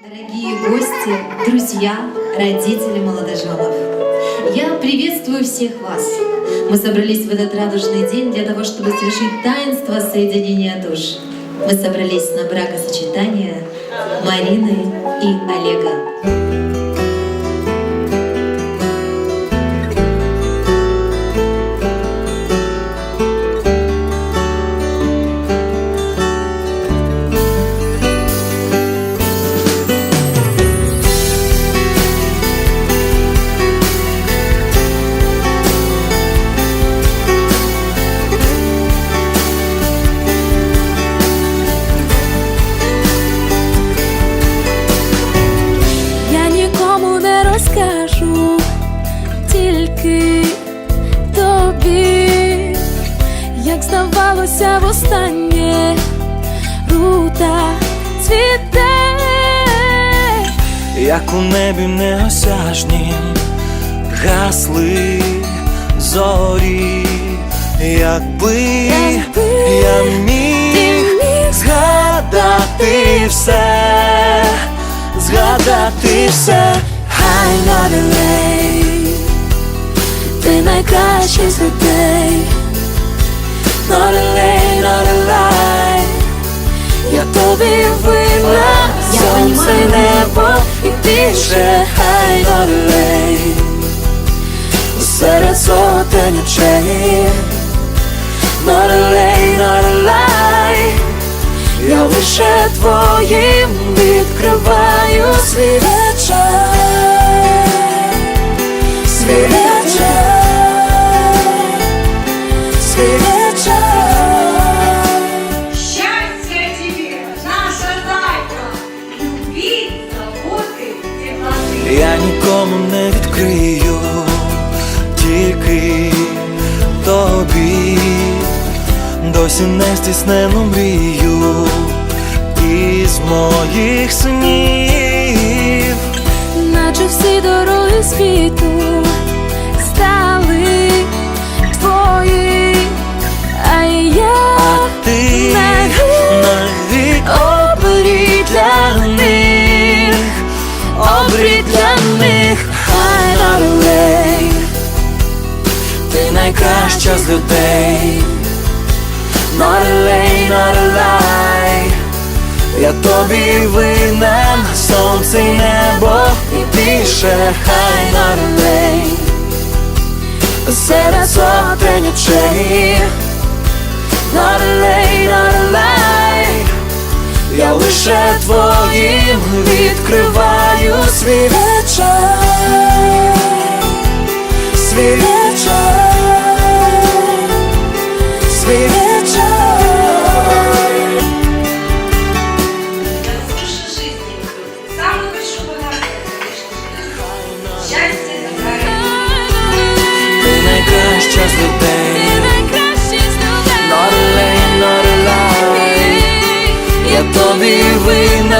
Дорогие гости, друзья, родители молодоженов, я приветствую всех вас. Мы собрались в этот радужный день для того, чтобы совершить таинство соединения душ. Мы собрались на бракосочетание Марины и Олега. Розкажу, тільки тобі, як здавалося востаннє, рута цвіте. як у небі неосяжнім гасли зорі, якби Якби я міг міг згадати все, згадати все, Хай наделей, ти найкращий з людей, a lie. Я тобі винна, сонце небо і більше хай lay. Серед сотень очей, a lie. Я лише твоїм відкриваю свій нікому не відкрию, тільки тобі, досі не стіснену мрію із моїх снів. наче всі дороги світу стали твої, а я Ти навік навік обрій для них, обрій для них, хай налей, ти найкраща з людей. lay, not. Я тобі винен, сонце й небо і більше хай налей, серед сотень очей, a lie. я лише твоїм відкриваю свій вечір, найкраща з людей. Not a lay, not a lie. Я тобі винен,